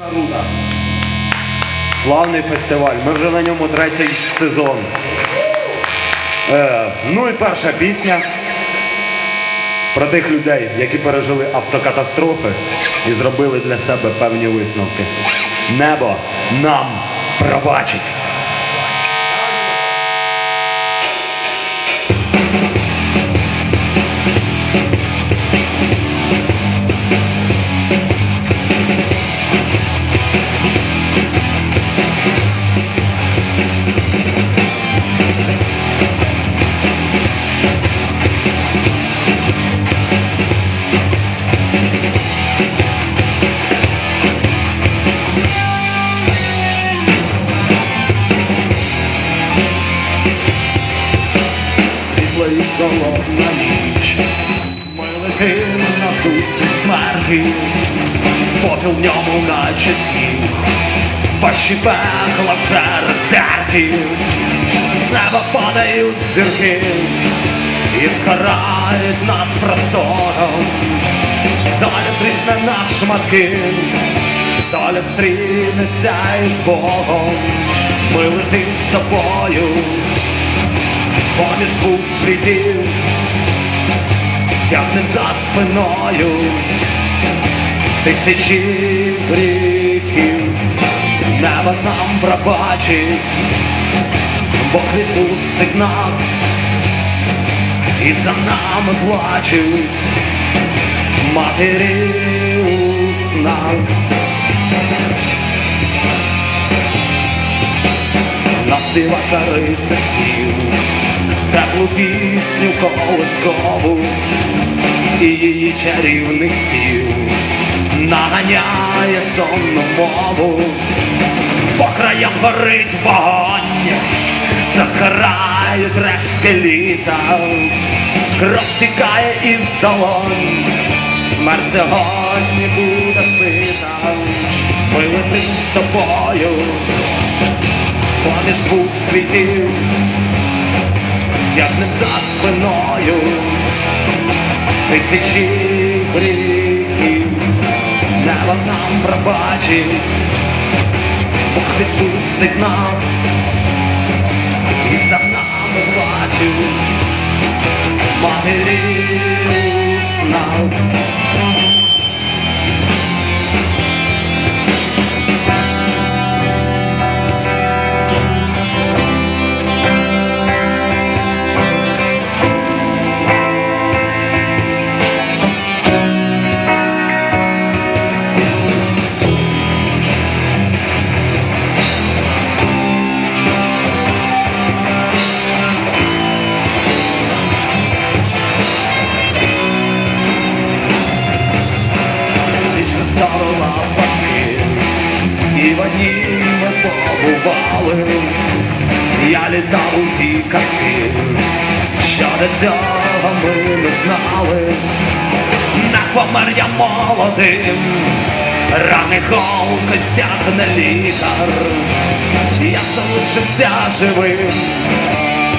Нарута. Славний фестиваль. Ми вже на ньому третій сезон. Е, ну і перша пісня про тих людей, які пережили автокатастрофи і зробили для себе певні висновки. Небо нам пробачить. Смерті, попіл ньому наче сніг, ваші пекла вже роздерті, з неба падають зірки і згорають над простором, доля трісне на шматки, доля встрінеться із Богом, ми летим з тобою поміж двох світів, тягнем за спиною тисячі гріхів, небо нам пробачить, Бог відпустить нас, і за нами плачуть матері у снах. Нам цариця снів, теплу пісню колискову і її чарівний спів наганяє сонну мову, по краям горить вогонь, зазгорають рештки літа, кров стікає із долонь, смерть сьогодні буде сита, ми летим з тобою поміж двох світів, тягнем за спиною. Тисячі гріхів, небо нам пробачить, Бог відпустить нас, і за нами плачуть матері у Річка ставила і в одній ми побували. Я літав у ті казки, що до цього ми не знали. Не помер я молодим, рани голки стягне лікар. Я залишився живим,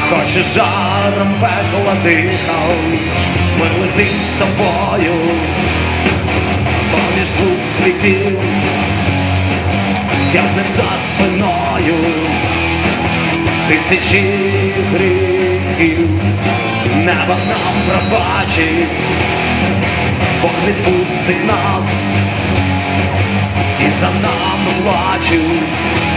хоч і жаром пекла дихав, ми летим з тобою поміж двох світів, тягнем за спиною тисячі гріхів, небо нам пробачить, Бог відпустить нас, і за нами плачуть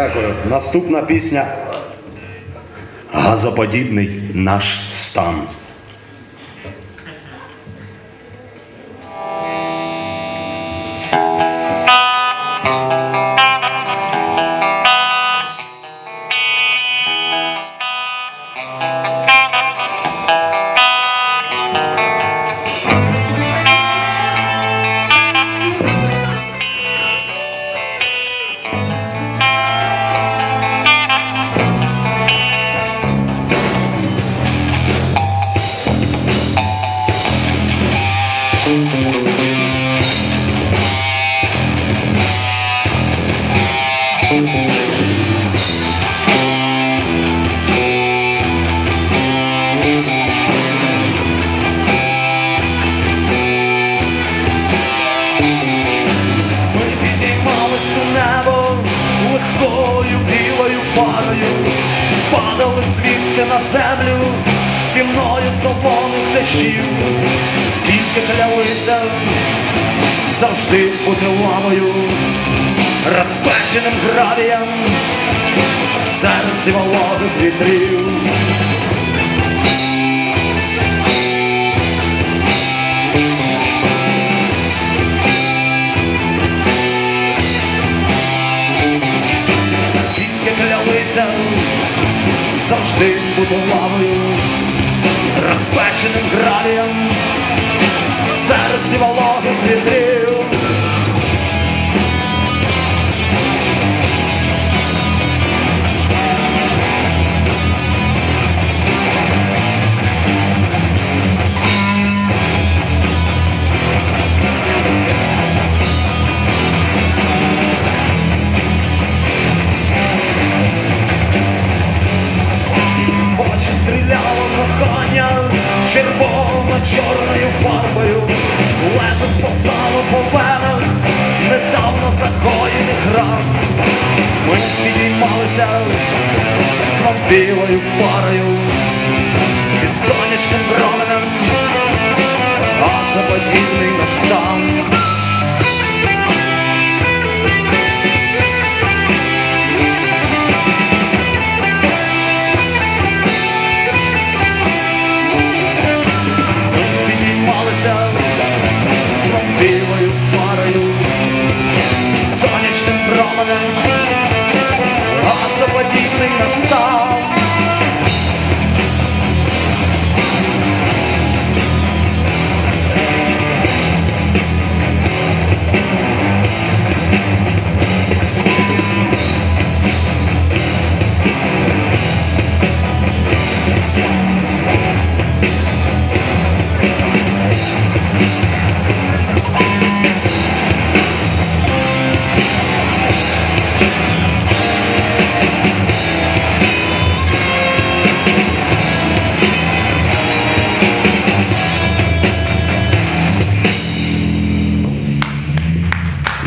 Дякую. Наступна пісня. Газоподібний наш стан. Завжди бути лавою, розпеченим гравієм серці вологих вітрів. Завжди бути лавою, розпеченим гравієм червоно-чорною фарбою, лезо сповзало по венах, недавно закоєних ран. Ми підіймалися з білою парою, під сонячним променем, а заподібний наш стан.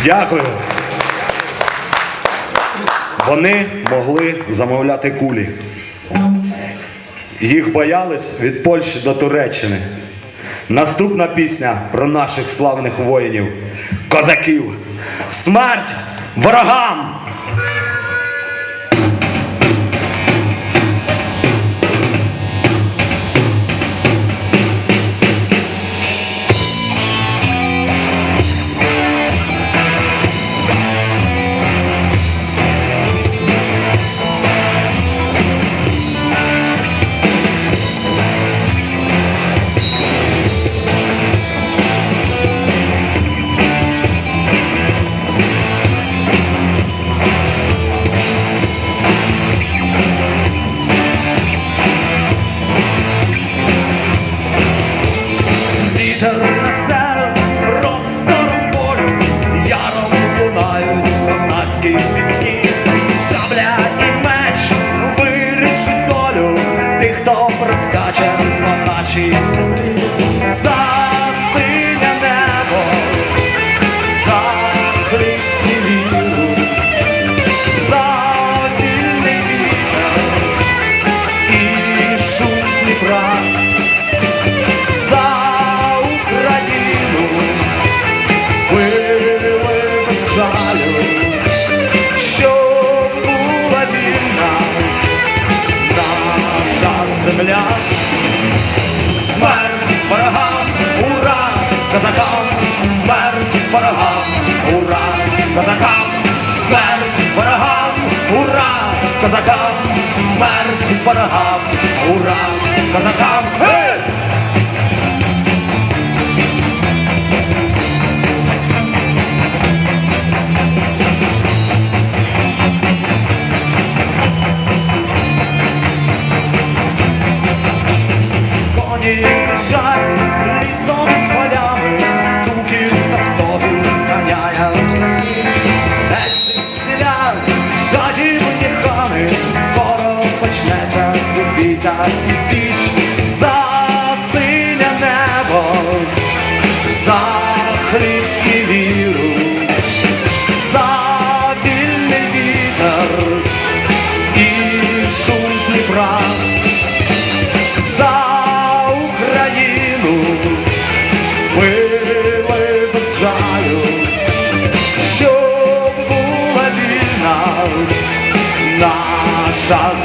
Дякую. Вони могли замовляти кулі. Їх боялись від Польщі до Туреччини. Наступна пісня про наших славних воїнів, козаків. Смерть ворогам! Козакам, смерть ворогам, ура, козакам. Гей!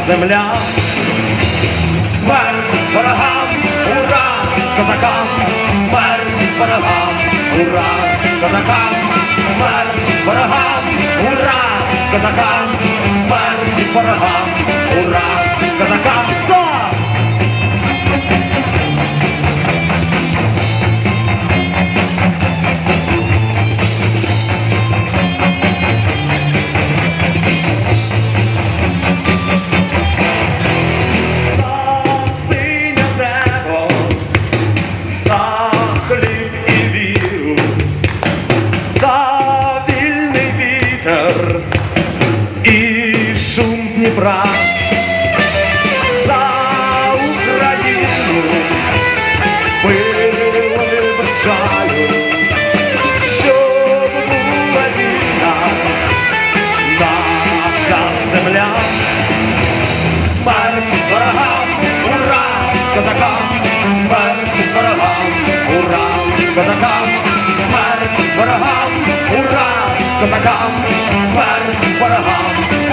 Земля. Смерть ворогам, ура, козакам, смерть ворогам, ура, козакам, смерть ворогам, ура, козакам, смерть ворогам, ура, козакам, Смерть ворогам, ура, козакам, смерть ворогам, ура, козакам, смерть ворогам, ура, козакам, смерть ворогам,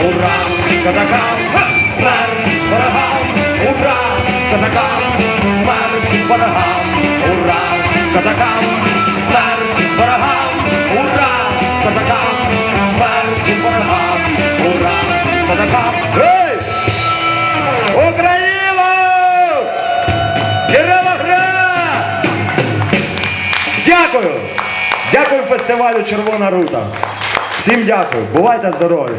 ура, козакам, смерть ворогам, ура, козакам, смерть ворогам, ура, козакам, смерть фестивалю Червона рута. Всім дякую. Бувайте здорові!